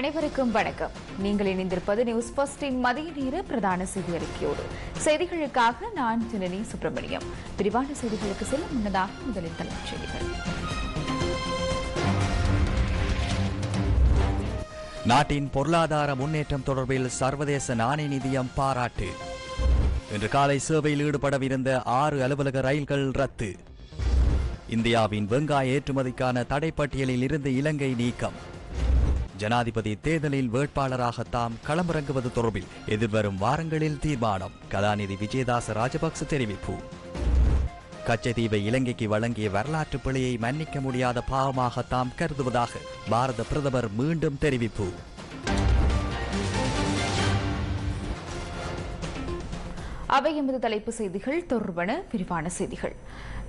அனைவருக்கும் வணக்கம். நீங்கள் இணைந்திருப்பது நியூஸ் பஸ்டின் மதிய நேர பிரதான செய்தி அறிக்கையோடு செய்திகளுக்காக நான் ஜனனி சுப்பிரமணியம். விரிவான செய்திகளுக்கு செல்ல முன்னதாக முதலில் தலைப்புச் செய்திகள் நாட்டின் பொருளாதார முன்னேற்றம் தொடர்பில் சர்வதேச நாணய நிதியம் பாராட்டு. இன்று காலை சேவையில் ஈடுபடவிருந்த ஆறு அலுவலக ரயில்கள் ரத்து. இந்தியாவின் வெங்காய ஏற்றுமதிக்கான தடைப்பட்டியலில் இருந்து இலங்கை நீக்கம். ஜனாதிபதி தேர்தலில் வேட்பாளராக தாம் களமிறங்குவது தொடர்பில் எதிர்வரும் வாரங்களில் தீர்மானம். கலாநிதி விஜயதாச ராஜபக்ச தெரிவிப்பு. கச்சதீவை இலங்கைக்கு வழங்கிய வரலாற்று பிழையை மன்னிக்க முடியாத பாவமாக தாம் கருதுவதாக பாரத பிரதமர் மீண்டும் தெரிவிப்பு. அவை எமது தலைப்பு செய்திகள். தொடர்பான விரிவான செய்திகள்.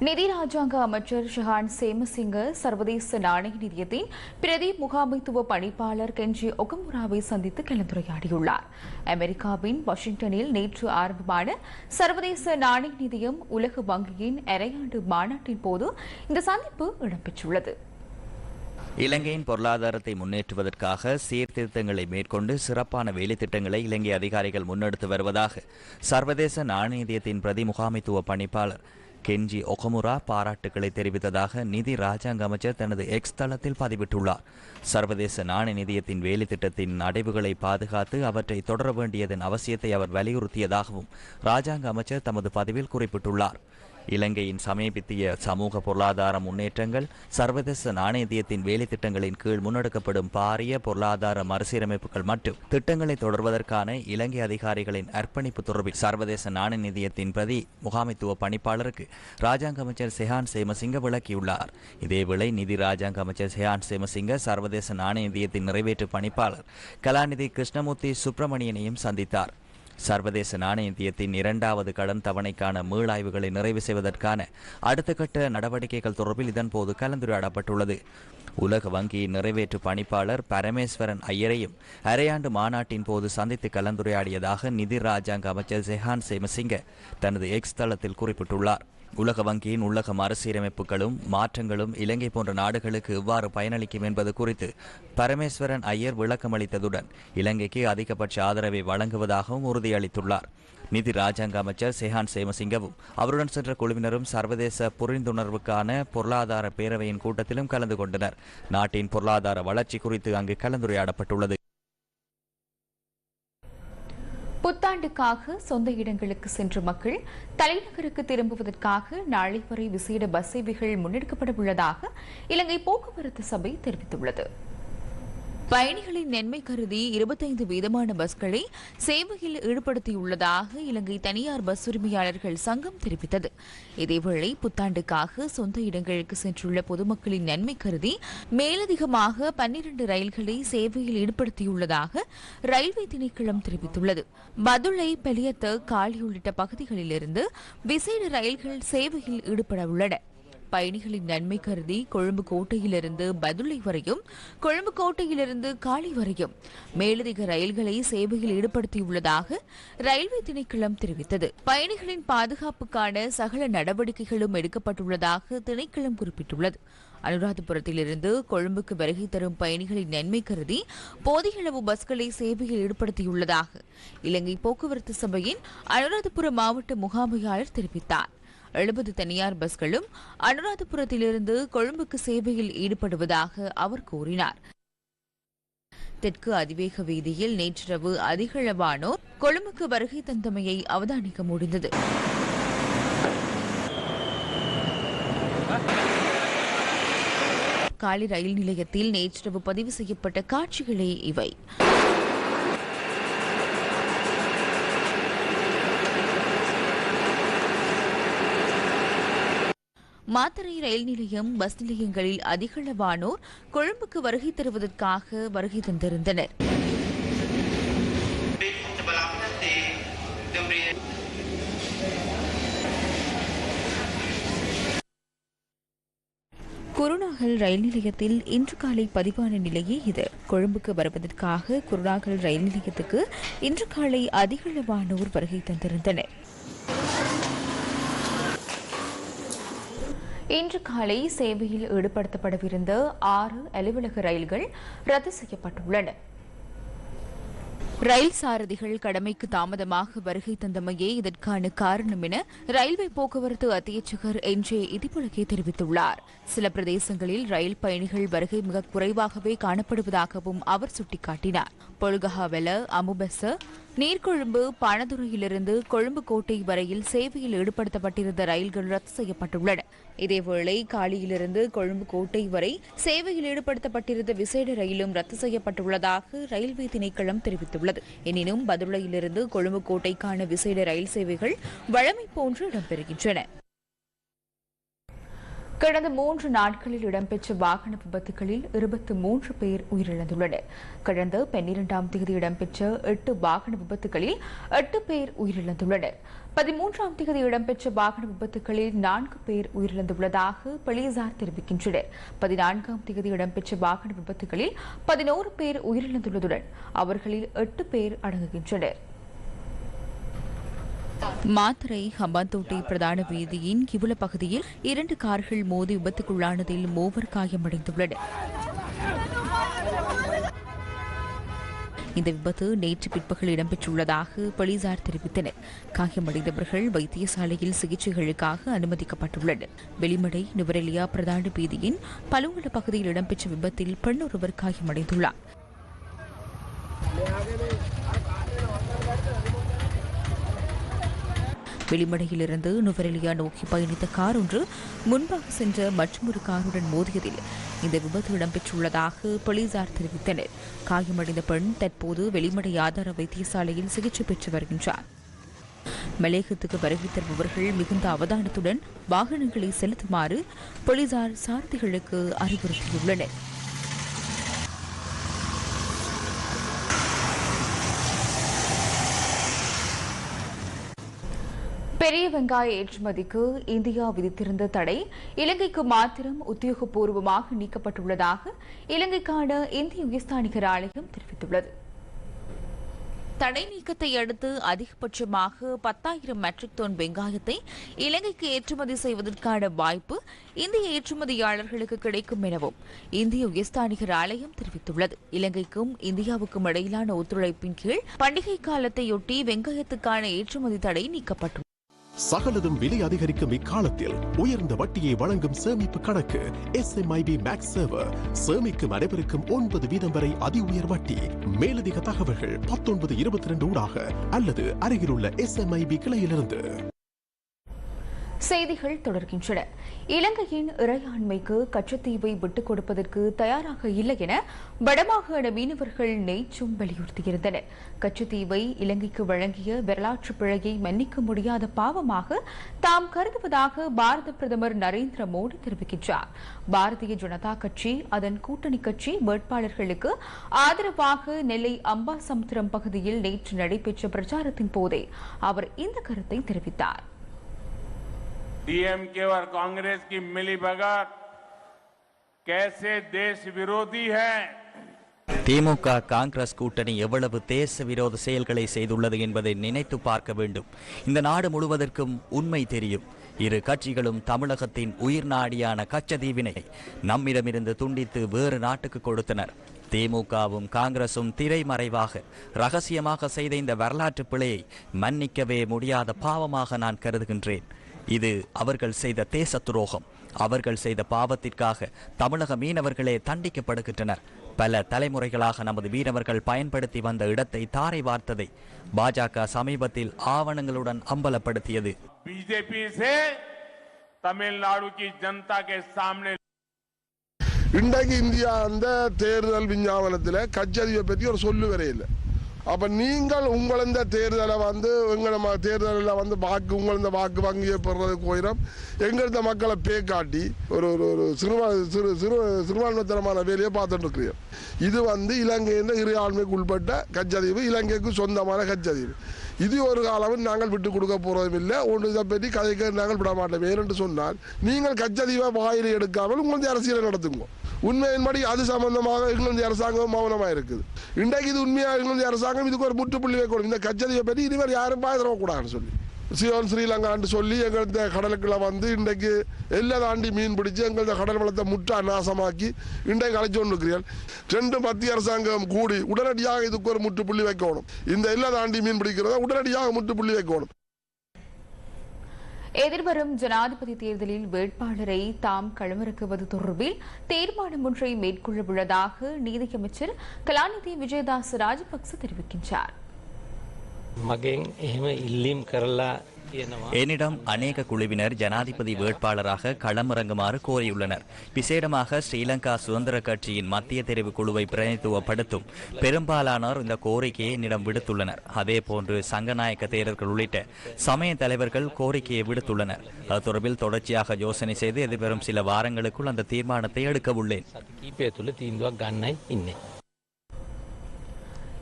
நிதி ராஜாங்க அமைச்சர் ஷஹான் சேமசிங்க சர்வதேச நாணய நிதியத்தின் பிரதி முகாமைத்துவ பணிப்பாளர் கெஞ்சி ஒகமுராவை சந்தித்து கலந்துரையாடியுள்ளார். அமெரிக்காவின் வாஷிங்டனில் நேற்று ஆரம்பமான சர்வதேச நாணய நிதியம் உலக வங்கியின் அரையாண்டு மாநாட்டின் போது இந்த சந்திப்பு இடம்பெற்றுள்ளது. இலங்கையின் பொருளாதாரத்தை முன்னேற்றுவதற்காக சீர்திருத்தங்களை மேற்கொண்டு சிறப்பான வேலைத்திட்டங்களை இலங்கை அதிகாரிகள் முன்னெடுத்து வருவதாக சர்வதேச நாணய நிதியத்தின் பிரதி முகாமைத்துவ பணிப்பாளர் கெஞ்சி ஒகமுரா பாராட்டுக்களை தெரிவித்ததாக நிதி ராஜாங்க அமைச்சர் தனது எக்ஸ் தளத்தில் பதிவிட்டுள்ளார். சர்வதேச நாணய நிதியத்தின் வேலைத்திட்டத்தின் அடைவுகளை பாதுகாத்து அவற்றை தொடர வேண்டியதன் அவசியத்தை அவர் வலியுறுத்தியதாகவும் ராஜாங்க அமைச்சர் தமது பதிவில் குறிப்பிட்டுள்ளார். இலங்கையின் சமீபத்திய சமூக பொருளாதார முன்னேற்றங்கள் சர்வதேச நாணயத்தியத்தின் வேலை திட்டங்களின் கீழ் முன்னெடுக்கப்படும் பாரிய பொருளாதார மறுசீரமைப்புகள் மற்றும் திட்டங்களை தொடர்வதற்கான இலங்கை அதிகாரிகளின் அர்ப்பணிப்பு தொடர்பில் சர்வதேச நாணய நிதியத்தின் பிரதி முகாமைத்துவ பணிப்பாளருக்கு ராஜாங்க அமைச்சர் செஹான் சேமசிங்க விளக்கியுள்ளார். இதேவேளை நிதி ராஜாங்க அமைச்சர் செஹான் சேமசிங்க சர்வதேச நாணய நிதியத்தின் நிறைவேற்று பணிப்பாளர் கலாநிதி கிருஷ்ணமூர்த்தி சுப்பிரமணியனையும் சந்தித்தார். சர்வதேச நாணயத்தியத்தின் இரண்டாவது கடன் தவணைக்கான மீளாய்வுகளை நிறைவு செய்வதற்கான அடுத்த கட்ட நடவடிக்கைகள் தொடர்பில் இதன்போது கலந்துரையாடப்பட்டுள்ளது. உலக வங்கியின் நிறைவேற்று பணிப்பாளர் பரமேஸ்வரன் ஐயரையும் அரையாண்டு மாநாட்டின் போது சந்தித்து கலந்துரையாடியதாக நிதி ராஜாங்க அமைச்சர் ஜெஹான் சேமசிங்க தனது எக்ஸ் தளத்தில் குறிப்பிட்டுள்ளார். உலக வங்கியின் உள்ளக மறுசீரமைப்புகளும் மாற்றங்களும் இலங்கை போன்ற நாடுகளுக்கு எவ்வாறு பயனளிக்கும் என்பது குறித்து பரமேஸ்வரன் ஐயர் விளக்கமளித்ததுடன் இலங்கைக்கு அதிகபட்ச ஆதரவை வழங்குவதாகவும் உறுதியளித்துள்ளார். நிதி ராஜாங்க அமைச்சர் செஹான் சேமசிங்கவும் அவருடன் சென்ற குழுவினரும் சர்வதேச புரிந்துணர்வுக்கான பொருளாதார பேரவையின் கூட்டத்திலும் கலந்து கொண்டனர். நாட்டின் பொருளாதார வளர்ச்சி குறித்து அங்கு கலந்துரையாடப்பட்டுள்ளது. புத்தாண்டுக்காக சொந்த இடங்களுக்கு சென்ற மக்கள் தலைநகருக்கு திரும்புவதற்காக நாளை வரை விசேட பஸ் சேவைகள் முன்னெடுக்கப்பட உள்ளதாக இலங்கை போக்குவரத்து சபை தெரிவித்துள்ளது. பயணிகளின் நன்மை கருதி இருபத்தைந்து வீதமான பஸ்களை சேவையில் ஈடுபடுத்தியுள்ளதாக இலங்கை தனியார் பஸ் உரிமையாளர்கள் சங்கம் தெரிவித்தது. இதேவேளை புத்தாண்டுக்காக சொந்த இடங்களுக்கு சென்றுள்ள பொதுமக்களின் நன்மை கருதி மேலதிகமாக பன்னிரண்டு ரயில்களை சேவையில் ஈடுபடுத்தியுள்ளதாக ரயில்வே திணைக்களம் தெரிவித்துள்ளது. பதுளை பெலியத்த காலி உள்ளிட்ட பகுதிகளிலிருந்து விசேட ரயில்கள் சேவையில் ஈடுபட உள்ளன பயணிகளின் நன்மை கருதி கொழும்பு கோட்டையிலிருந்து பதுளை வரையும் கொழும்பு கோட்டையிலிருந்து காலி வரையும் மேலதிக ரயில்களை சேவையில் ஈடுபடுத்தியுள்ளதாக ரயில்வே திணைக்களம் தெரிவித்தது. பயணிகளின் பாதுகாப்புக்கான சகல நடவடிக்கைகளும் எடுக்கப்பட்டுள்ளதாக திணைக்களம் குறிப்பிட்டுள்ளது. அனுராதபுரத்திலிருந்து கொழும்புக்கு வருகை தரும் பயணிகளின் நன்மை கருதி போதிய அளவு பஸ்களை சேவையில் ஈடுபடுத்தியுள்ளதாக இலங்கை போக்குவரத்து சபையின் அனுராதபுரம் மாவட்ட முகாமையாளர் தெரிவித்தார். எழுபது தனியார் பஸ்களும் அனுராதபுரத்திலிருந்து கொழும்புக்கு சேவையில் ஈடுபடுவதாக அவர் கூறினார். தெற்கு அதிவேக வீதியில் நேற்றிரவு அதிகளவானோர் கொழும்புக்கு வருகை தந்தமையை அவதானிக்க முடிந்தது. காலி ரயில் நிலையத்தில் நேற்றிரவு பதிவு செய்யப்பட்ட காட்சிகளே இவை. மாத்தறை ரயில் நிலையம் பஸ் நிலையங்களில் அதிகளவானோர் கொழும்புக்கு வருகை தருவதற்காக வருகை தந்திருந்தனர். குருநாகல் ரயில் நிலையத்தில் இன்று காலை பதிவான நிலையே இது. கொழும்புக்கு வருவதற்காக குருநாகல் ரயில் நிலையத்துக்கு இன்று காலை அதிகளவானோர் வருகை தந்திருந்தனர். இன்று காலை சேவையில் ஈடுபடுத்தப்படவிருந்த ஆறு அலுவலக ரயில்கள் ரத்து செய்யப்பட்டுள்ளன. ரயில் சாரதிகள் கடமைக்கு தாமதமாக வருகை தந்தமையே இதற்கான காரணம் என ரயில்வே போக்குவரத்து அத்தியட்சகர் என் ஜே இதிபுலகே தெரிவித்துள்ளார். சில பிரதேசங்களில் ரயில் பயணிகள் வருகை மிக குறைவாகவே காணப்படுவதாகவும் அவர் சுட்டிக்காட்டினார். பொல்கஹாவெல அமுபெச நீர்கொழும்பு பணதுறையிலிருந்து கொழும்பு கோட்டை வரையில் சேவையில் ஈடுபடுத்தப்பட்டிருந்த ரயில்கள் ரத்து செய்யப்பட்டுள்ளன. இதேவேளை காலியிலிருந்து கொழும்பு கோட்டை வரை சேவையில் ஈடுபடுத்தப்பட்டிருந்த விசேட ரயிலும் ரத்து செய்யப்பட்டுள்ளதாக ரயில்வே திணைக்களம் தெரிவித்துள்ளது. எனினும் பதுளையிலிருந்து கொழும்பு கோட்டைக்கான விசேட ரயில் சேவைகள் வழமை போன்று இடம்பெறுகின்றன. கடந்த மூன்று நாட்களில் இடம்பெற்ற வாகன விபத்துகளில் இருபத்தி மூன்று பேர் உயிரிழந்துள்ளனர். கடந்த பன்னிரெண்டாம் தேதி இடம்பெற்ற எட்டு வாகன விபத்துகளில் எட்டு பேர் உயிரிழந்துள்ளனர். பதிமூன்றாம் தேதி இடம்பெற்ற வாகன விபத்துகளில் நான்கு பேர் உயிரிழந்துள்ளதாக போலீசார் தெரிவிக்கின்றனர். பதினான்காம் தேதி இடம்பெற்ற வாகன விபத்துகளில் பதினோரு பேர் உயிரிழந்துள்ளதுடன் அவர்களில் எட்டு பேர் அடங்குகின்றனர். மாத்தரை ஹம்பாந்தோட்டை பிரதான வீதியின் கிவுல பகுதியில் இரண்டு கார்கள் மோதி விபத்துக்குள்ளானதில் மூவர் காயமடைந்துள்ளனர். இந்த விபத்து நேற்று பிற்பகல் இடம்பெற்றுள்ளதாக போலீசார் தெரிவித்தனர். காயமடைந்தவர்கள் வைத்தியசாலையில் சிகிச்சைகளுக்காக அனுமதிக்கப்பட்டுள்ளனர். வெளிமடை நுவரெலியா பிரதான வீதியின் பலுவல பகுதியில் இடம்பெற்ற விபத்தில் பெண் ஒருவர் காயமடைந்துள்ளார். வெளிமடையிலிருந்து நுவரெலியா நோக்கி பயணித்த கார் ஒன்று முன்பாக சென்ற மற்றொரு காருடன் மோதியதில் இந்த விபத்து இடம்பெற்றுள்ளதாக போலீசார் தெரிவித்தனர். காயமடைந்த பெண் தற்போது வெளிமடை ஆதார வைத்தியசாலையில் சிகிச்சை பெற்று வருகின்றார். மலேகத்துக்கு வருகை தருபவர்கள் மிகுந்த அவதானத்துடன் வாகனங்களை செலுத்துமாறு போலீசார் சாரதிகளுக்கு அறிவுறுத்தியுள்ளனர். பெரிய வெங்காய ஏற்றுமதிக்கு இந்தியா விதித்திருந்த தடை இலங்கைக்கு மாத்திரம் உத்தியோகபூர்வமாக நீக்கப்பட்டுள்ளதாக இலங்கைக்கான இந்திய உயர்ஸ்தானிகர் ஆணையம் தெரிவித்துள்ளது. தடை நீக்கத்தை அடுத்து அதிகபட்சமாக பத்தாயிரம் மெட்ரிக் டன் வெங்காயத்தை இலங்கைக்கு ஏற்றுமதி செய்வதற்கான வாய்ப்பு இந்திய ஏற்றுமதியாளர்களுக்கு கிடைக்கும் எனவும் இந்திய உயர்ஸ்தானிகர் ஆலயம் தெரிவித்துள்ளது. இலங்கைக்கும் இந்தியாவுக்கும் இடையிலான ஒத்துழைப்பின் கீழ் பண்டிகை காலத்தையொட்டி வெங்காயத்துக்கான ஏற்றுமதி தடை நீக்கப்பட்டுள்ளது. சகலதும் விலை அதிகரிக்கும் இக்காலத்தில் உயர்ந்த வட்டியை வழங்கும் சேமிப்பு கணக்கு எஸ்எம்ஐபி மேக்ஸ் சேவர் சேமிக்கும் அனைவருக்கும் ஒன்பது வீதம் வரை அதி உயர் வட்டி. மேலதிக தகவல்கள் பத்தொன்பது இருபத்தி ரெண்டு ஊடாக அல்லது அருகிலுள்ள எஸ்எம்ஐபி கிளையிலிருந்து. செய்திகள் தொடர்கின்றன. இலங்கையின் இறையாண்மைக்கு கச்சத்தீவை விட்டுக் கொடுப்பதற்கு தயாராக இல்லை என வடமாகாண மீனவர்கள் நேற்றும் வலியுறுத்தியிருந்தனர். கச்சத்தீவை இலங்கைக்கு வழங்கிய வரலாற்று பிழையை மன்னிக்க முடியாத பாவமாக தாம் கருதுவதாக பாரத பிரதமர் நரேந்திர மோடி தெரிவிக்கின்றார். பாரதிய ஜனதா கட்சி அதன் கூட்டணி கட்சி வேட்பாளர்களுக்கு ஆதரவாக நெல்லை அம்பாசமுத்திரம் பகுதியில் நேற்று நடைபெற்ற பிரச்சாரத்தின் போதே அவர் இந்த கருத்தை தெரிவித்தார். डीएमके और कांग्रेस की मिलीभगत कैसे देश विरोधी है திமுக காங்கிரஸ் கூட்டணி எவ்வளவு தேச விரோத செயல்களை செய்துள்ளது என்பதை நினைத்து பார்க்க வேண்டும் இந்த நாடு முழுவதற்கும் உண்மை தெரியும் இரு கட்சிகளும் தமிழகத்தின் உயிர் நாடியான கச்சதீவினை நம்மிடமிருந்து துண்டித்து வேறு நாட்டுக்கு கொடுத்தனர் திமுகவும் காங்கிரசும் திரைமறைவாக ரகசியமாக செய்த இந்த வரலாற்று பிழையை மன்னிக்கவே முடியாத பாவமாக நான் கருதுகின்றேன் இது அவர்கள் செய்த தேச துரோகம் அவர்கள் செய்த பாவத்திற்காக தமிழக மீனவர்களே தண்டிக்கப்படுகின்றனர். பல தலைமுறைகளாக நமது மீனவர்கள் பயன்படுத்தி வந்த இடத்தை தாரை வார்த்ததை பாஜக சமீபத்தில் ஆவணங்களுடன் அம்பலப்படுத்தியது. பிஜேபி தமிழ்நாடு ஜனதா கே இன்றைக்கு இந்தியா அந்த தேர்தல் விஞ்ஞாபனத்தில் கச்சதியை பற்றி ஒரு சொல்லு வரையில்லை. அப்ப நீங்கள் உங்களந்த தேர்தலை வந்து எங்களை தேர்தலில் வந்து வாக்கு உங்களந்த வாக்கு வங்கியை பெறுறது கோயிரம். எங்கிருந்த மக்களை பே காட்டி ஒரு ஒரு ஒரு சிறுவா சிறு சிறு சிறுபான்மைத்தனமான வேலையை பார்த்துட்டு இருக்கிறோம் இது வந்து இலங்கையின் இறையாண்மைக்கு உட்பட்ட கச்சதீவு இலங்கைக்கு சொந்தமான கச்சதீவு. இது ஒரு காலமும் நாங்கள் விட்டு கொடுக்க போறதும் இல்லை. ஒன்று இதை பற்றி கதைக்க நாங்கள் விட மாட்டோம் ஏனென்று சொன்னால் நீங்கள் கச்சதீவை வாயில் எடுக்காமல் உங்களது அரசியலை நடத்துங்க. உண்மையின்படி அது சம்பந்தமாக இங்கிலாந்து அரசாங்கம் மௌனமாக இருக்குது இன்றைக்கு இது உண்மையாக இங்கிலாந்து அரசாங்கம் இதுக்கு ஒரு முற்றுப்புள்ளி வைக்கணும். இந்த கச்சதியை பற்றி இதுவரை யாரும் பாயதரக்கூடாதுன்னு சொல்லி. சிவன் ஸ்ரீலங்கான்னு சொல்லி எங்களது கடலுக்குள்ள வந்து இன்றைக்கு எல்லா தாண்டி மீன் பிடிச்சு எங்களது கடல் வளத்தை முற்றா நாசமாக்கி இன்றைக்கு அழைச்சு கொண்டிருக்கிறீர்கள். ரெண்டு மத்திய அரசாங்கம் கூடி உடனடியாக இதுக்கு ஒரு முற்றுப்புள்ளி வைக்கணும். இந்த எல்லா தாண்டி மீன் பிடிக்கிறத உடனடியாக முற்றுப்புள்ளி வைக்கணும். எதிர்வரும் ஜனாதிபதி தேர்தலில் வேட்பாளரை தாம் களமிறக்குவது தொடர்பில் தீர்மானம் ஒன்றை மேற்கொள்ளவுள்ளதாக நீதியமைச்சர் கலாநிதி விஜயதாஸ் ராஜபக்ச தெரிவிக்கின்றார். මගෙන් එහෙම ඉල්ලීම් කරලා තියෙනවා. என்னிடம் அநேக குழுவினர் ஜனாதிபதி வேட்பாளராக களமிறங்குமாறு கோரியுள்ளனர் விசேடமாக ஸ்ரீலங்கா சுதந்திர கட்சியின் மத்திய தெரிவு குழுவை பிரதிநிதித்துவப்படுத்தும் பெரும்பாலானோர் இந்த கோரிக்கையை என்னிடம் விடுத்துள்ளனர் அதேபோன்று சங்கநாயக்க தேரர்கள் உள்ளிட்ட சமய தலைவர்கள் கோரிக்கையை விடுத்துள்ளனர் அது தொடர்பில் தொடர்ச்சியாக யோசனை செய்து எதிர்வரும் சில வாரங்களுக்குள் அந்த தீர்மானத்தை எடுக்க உள்ளேன்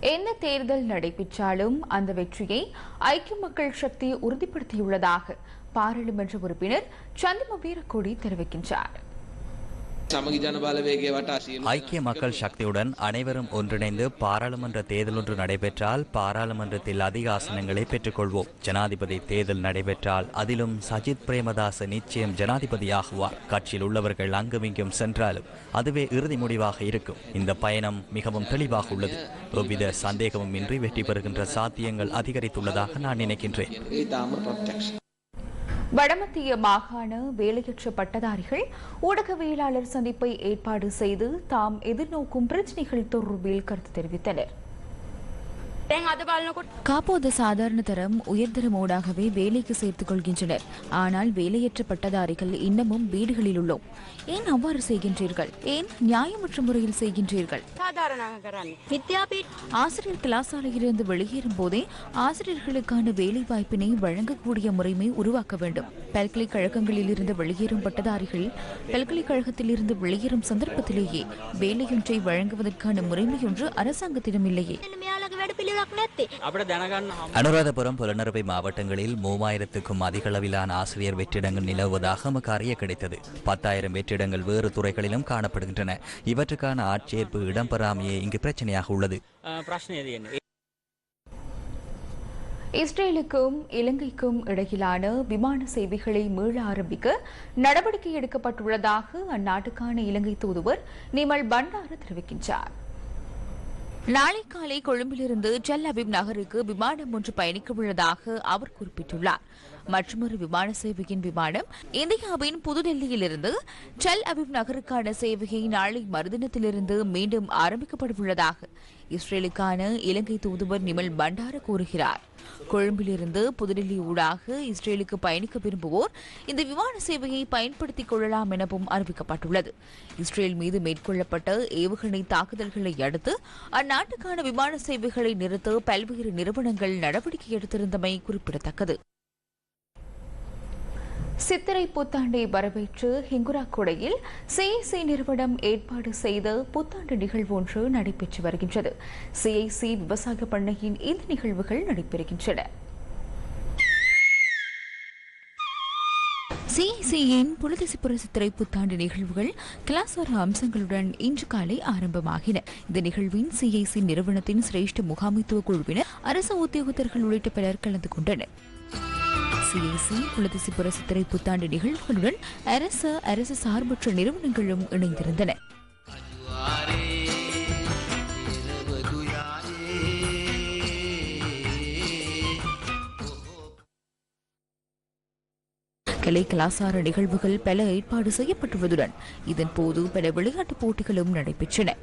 என்ன தேர்தல் நடைபெற்றாலும் அந்த வெற்றியை ஐக்கிய மக்கள் சக்தி உறுதிப்படுத்தியுள்ளதாக பாராளுமன்ற உறுப்பினர் சந்திம வீரக்கொடி தெரிவிக்கின்றார். ஐக்கிய மக்கள் சக்தியுடன் அனைவரும் ஒன்றிணைந்து பாராளுமன்ற தேர்தல் ஒன்று நடைபெற்றால் பாராளுமன்றத்தில் அதிக ஆசனங்களை பெற்றுக்கொள்வோம். ஜனாதிபதி தேர்தல் நடைபெற்றால் அதிலும் சஜித் பிரேமதாச நிச்சயம் ஜனாதிபதியாகுவார். கட்சியில் உள்ளவர்கள் அங்குமிங்கும் சென்றாலும் அதுவே இறுதி முடிவாக இருக்கும். இந்த பயணம் மிகவும் தெளிவாக உள்ளது. எவ்வித சந்தேகமும் இன்றி வெற்றி பெறுகின்ற சாத்தியங்கள் அதிகரித்துள்ளதாக நான் நினைக்கின்றேன். வடமத்திய மாகாண வேலையற்ற பட்டதாரிகள் ஊடகவியலாளர் சந்திப்பை ஏற்பாடு செய்து தாம் எதிர்நோக்கும் பிரச்சினைகள் தொடர்பில் கருத்து தெரிவித்தனர். காப்போத சாதாரண தரம் உயர்தரம் ஊடாகவே வேலைக்கு சேர்த்துக் கொள்கின்றனர். ஆனால் வேலையற்ற பட்டதாரிகள் இன்னமும் வீடுகளில் உள்ளோம். ஏன் அவ்வாறு செய்கின்றீர்கள்? ஏன் நியாயமற்ற முறையில் செய்கின்றீர்கள்? ஆசிரியர் கலாசாலையிலிருந்து வெளியேறும் போதே ஆசிரியர்களுக்கான வேலை வாய்ப்பினை வழங்கக்கூடிய முறைமை உருவாக்க வேண்டும். பல்கலைக்கழகங்களில் இருந்து வெளியேறும் பட்டதாரிகள் பல்கலைக்கழகத்தில் இருந்து வெளியேறும் சந்தர்ப்பத்திலேயே வேலையொன்றை வழங்குவதற்கான முறைமையொன்று அரசாங்கத்திடம் இல்லையே. අපට දැනගන්න හම அனுராதபுரம் புலனறுவை மாவட்டங்களில் மூவாயிரத்துக்கும் அதிக அளவிலான ஆசிரியர் வெற்றிடங்கள் நிலவுவதாக நமக்கு அறிய கிடைத்தது பத்தாயிரம் வெற்றிடங்கள் வேறு துறைகளிலும் காணப்படுகின்றன இவற்றுக்கான ஆட்சேர்ப்பு இடம்பெறாமையே இங்கு பிரச்சனையாக உள்ளது ප්‍රශ්නය තියෙන්නේ. இஸ்ரேலுக்கும் இலங்கைக்கும் இடையிலான விமான சேவைகளை மீள ஆரம்பிக்க நடவடிக்கை எடுக்கப்பட்டுள்ளதாக அந்நாட்டுக்கான இலங்கை தூதுவர் நிமல் பண்டார தெரிவிக்கின்றார் நாளை காலை கொழும்பிலிருந்து டெல் அபிப் நகருக்கு விமானம் ஒன்று பயணிக்க உள்ளதாக அவர் குறிப்பிட்டுள்ளார். மற்றொரு விமான சேவையின் விமானம் இந்தியாவின் புதுடெல்லியிலிருந்து டெல் அபிப் நகருக்கான சேவையை நாளை மறுதினத்திலிருந்து மீண்டும் ஆரம்பிக்கப்படவுள்ளதாக இஸ்ரேலுக்கான இலங்கை தூதுவர் நிமல் பண்டார கூறுகிறார். கொழும்பிலிருந்து புதுடெல்லி ஊடாக இஸ்ரேலுக்கு பயணிக்க விரும்புவோர் இந்த விமான சேவையை பயன்படுத்திக் கொள்ளலாம் எனவும் அறிவிக்கப்பட்டுள்ளது. இஸ்ரேல் மீது மேற்கொள்ளப்பட்ட ஏவுகணை தாக்குதல்களை அடுத்து அந்நாட்டுக்கான விமான சேவைகளை நிறுத்த பல்வேறு நிறுவனங்கள் நடவடிக்கை எடுத்திருந்தமை குறிப்பிடத்தக்கது. சித்திரை புத்தாண்டை வரவேற்று ஹிங்குராக்குடையில் சிஐசி நிறுவனம் ஏற்பாடு செய்த புத்தாண்டு நிகழ்வு ஒன்று நடைபெற்று வருகின்றது. சிஐசி விவசாய பண்ணையின் இந்த நிகழ்வுகள் நடைபெறுகின்றன. சிஐசியின் புலதிசிப்புற சித்திரை புத்தாண்டு நிகழ்வுகள் கலாசார அம்சங்களுடன் இன்று காலை ஆரம்பமாகின. இந்த நிகழ்வின் சிஐசி நிறுவனத்தின் சிரேஷ்ட முகாமைத்துவ குழுவினர் அரசு உத்தியோகத்தர்கள் உள்ளிட்ட பலர் கலந்து கொண்டனர். சிஐசி புலதிசிப்புற சித்திரை புத்தாண்டு நிகழ்வுகளுடன் அரசு அரசு சார்பற்ற நிறுவனங்களும் இணைந்திருந்தன. கலை கலாசார நிகழ்வுகள் பல ஏற்பாடு செய்யப்பட்டுள்ளதுடன் இதன் போது பல விளையாட்டுப் போட்டிகளும் நடைபெற்றன.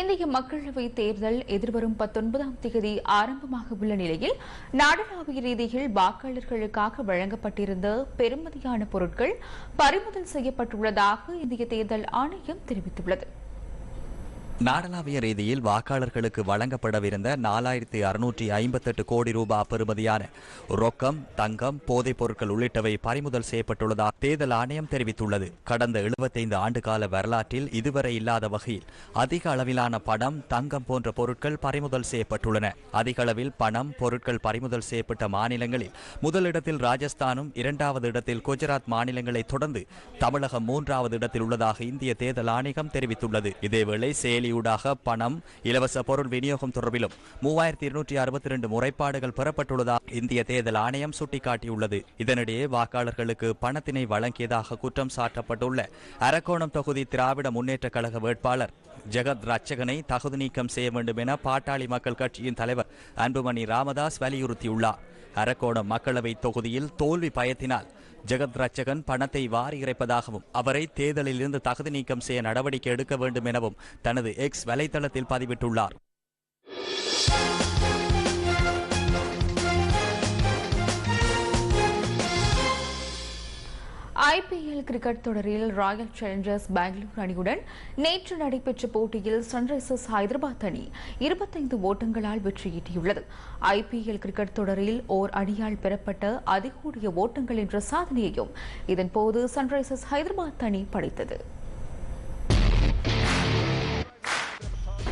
இந்திய மக்களவை தேர்தல் எதிர்வரும் பத்தொன்பதாம் தேதி ஆரம்பமாக உள்ள நிலையில் நாடளாவிய ரீதியில் வாக்காளர்களுக்காக வழங்கப்பட்டிருந்த பெறுமதியான பொருட்கள் பறிமுதல் செய்யப்பட்டுள்ளதாக இந்திய தேர்தல் ஆணையம் தெரிவித்துள்ளது. நாடளாவிய ரீதியில் வாக்காளர்களுக்கு வழங்கப்படவிருந்த நாலாயிரத்தி அறுநூற்றி ஐம்பத்தெட்டு கோடி ரூபாய் பெறுமதியான ரொக்கம் தங்கம் போதைப் பொருட்கள் உள்ளிட்டவை பறிமுதல் செய்யப்பட்டுள்ளதாக தேர்தல் ஆணையம் தெரிவித்துள்ளது. கடந்த எழுபத்தைந்து ஆண்டுகால வரலாற்றில் இதுவரை இல்லாத வகையில் அதிக அளவிலான பணம் தங்கம் போன்ற பொருட்கள் பறிமுதல் செய்யப்பட்டுள்ளன. அதிக அளவில் பணம் பொருட்கள் பறிமுதல் செய்யப்பட்ட மாநிலங்களில் முதலிடத்தில் ராஜஸ்தானும் இரண்டாவது இடத்தில் குஜராத் மாநிலங்களை தொடர்ந்து தமிழகம் மூன்றாவது இடத்தில் உள்ளதாக இந்திய தேர்தல் ஆணையம் தெரிவித்துள்ளது. இதேவேளை செயலி செயலியூடாக பணம் இலவச பொருள் விநியோகம் தொடர்பிலும் மூவாயிரத்தி இருநூற்றி அறுபத்தி இரண்டு முறைப்பாடுகள் பெறப்பட்டுள்ளதாக இந்திய தேர்தல் ஆணையம் சுட்டிக்காட்டியுள்ளது. இதனிடையே வாக்காளர்களுக்கு பணத்தினை வழங்கியதாக குற்றம் சாட்டப்பட்டுள்ள அரக்கோணம் தொகுதி திராவிட முன்னேற்ற கழக வேட்பாளர் ஜெகத் ரட்சகனை தகுதி நீக்கம் செய்ய வேண்டும் என பாட்டாளி மக்கள் கட்சியின் தலைவர் அன்புமணி ராமதாஸ் வலியுறுத்தியுள்ளார். அரக்கோணம் மக்களவை தொகுதியில் தோல்வி பயத்தினால் ஜெகத் ரட்சகன் பணத்தை வாரி இறைப்பதாகவும் அவரை தேர்தலில் இருந்து தகுதி நீக்கம் செய்ய நடவடிக்கை எடுக்க வேண்டும் எனவும் தனது எக்ஸ் வலைதளத்தில் பதிவிட்டுள்ளார். ஐபிஎல் கிரிக்கெட் தொடரில் ராயல் சேலஞ்சர்ஸ் பெங்களூர் அணியுடன் நேற்று நடைபெற்ற போட்டியில் சன்ரைசர்ஸ் ஹைதராபாத் அணி இருபத்தைந்து ஓட்டங்களால் வெற்றியீட்டியுள்ளது ஐபிஎல் கிரிக்கெட் தொடரில் ஓர் அணியால் பெறப்பட்ட அதிகூடிய ஓட்டங்கள் என்ற சாதனையையும் இதன்போது சன்ரைசர்ஸ் ஹைதராபாத் அணி படைத்தது.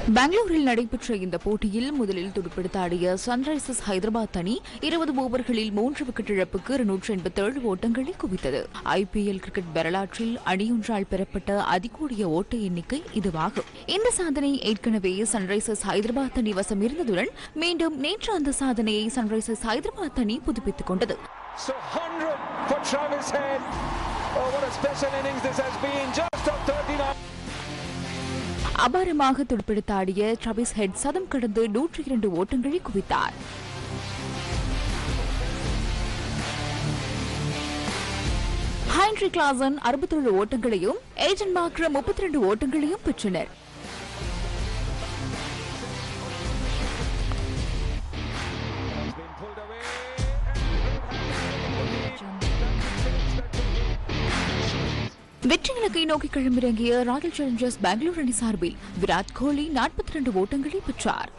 பெங்களூரில் நடைபெற்ற இந்த போட்டியில் முதலில் துடுப்பெடுத்த ஆடிய சன்ரைசர்ஸ் ஹைதராபாத் அணி இருபது ஓவர்களில் மூன்று விக்கெட் இழப்புக்கு இருநூற்று எண்பத்தேழு ஓட்டங்களை குவித்தது ஐபிஎல் கிரிக்கெட் வரலாற்றில் அணியொன்றால் பெறப்பட்ட அதிகூடிய ஓட்ட எண்ணிக்கை இதுவாகும் இந்த சாதனை ஏற்கனவே சன்ரைசர்ஸ் ஹைதராபாத் அணி வசம் இருந்ததுடன் மீண்டும் நேற்று அந்த சாதனையை சன்ரைசர்ஸ் ஹைதராபாத் அணி புதுப்பித்துக் கொண்டது Oh, what a special innings this has been. Just on 39. அபாரமாக துடுப்பெடுத்த ஆடிய ஹெட் சதம் கடந்து நூற்றி இரண்டு ஓட்டங்களை குவித்தார். ஹைன்ரி கிளாசன் அறுபத்தேழு ஓட்டங்களையும் ஏஜன் மாக்ர முப்பத்தி ரெண்டு ஓட்டங்களையும் பெற்றனர். வெற்றி இலக்கை நோக்கி கிளம்பிறங்கிய ராயல் சேலஞ்சர்ஸ் பெங்களூர் அணி சார்பில் விராட் கோலி நாற்பத்தி இரண்டு ஓட்டங்களை பெற்றார்.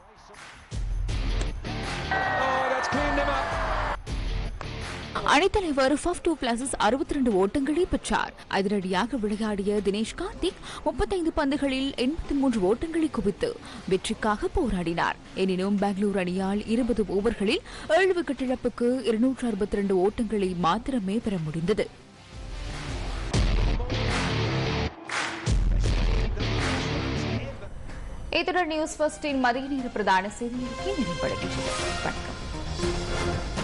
அணித்தலைவர் ஃபஃப் டூ பிளஸஸ் அறுபத்தி ரெண்டு ஓட்டங்களை பெற்றார். அதிரடியாக விளையாடிய தினேஷ் கார்த்திக் முப்பத்தைந்து பந்துகளில் எண்பத்தி மூன்று ஓட்டங்களை குவித்து வெற்றிக்காக போராடினார். எனினும் பெங்களூர் அணியால் இருபது ஓவர்களில் ஏழு விக்கெட் இழப்புக்கு இருநூற்று அறுபத்தி ரெண்டு ஓட்டங்களை மாத்திரமே பெற முடிந்தது. இத்துடன் நியூஸ் ஃபர்ஸ்டின் மதிய நேர பிரதான செய்தி அறிக்கை நிறைவடைகின்றது வணக்கம்.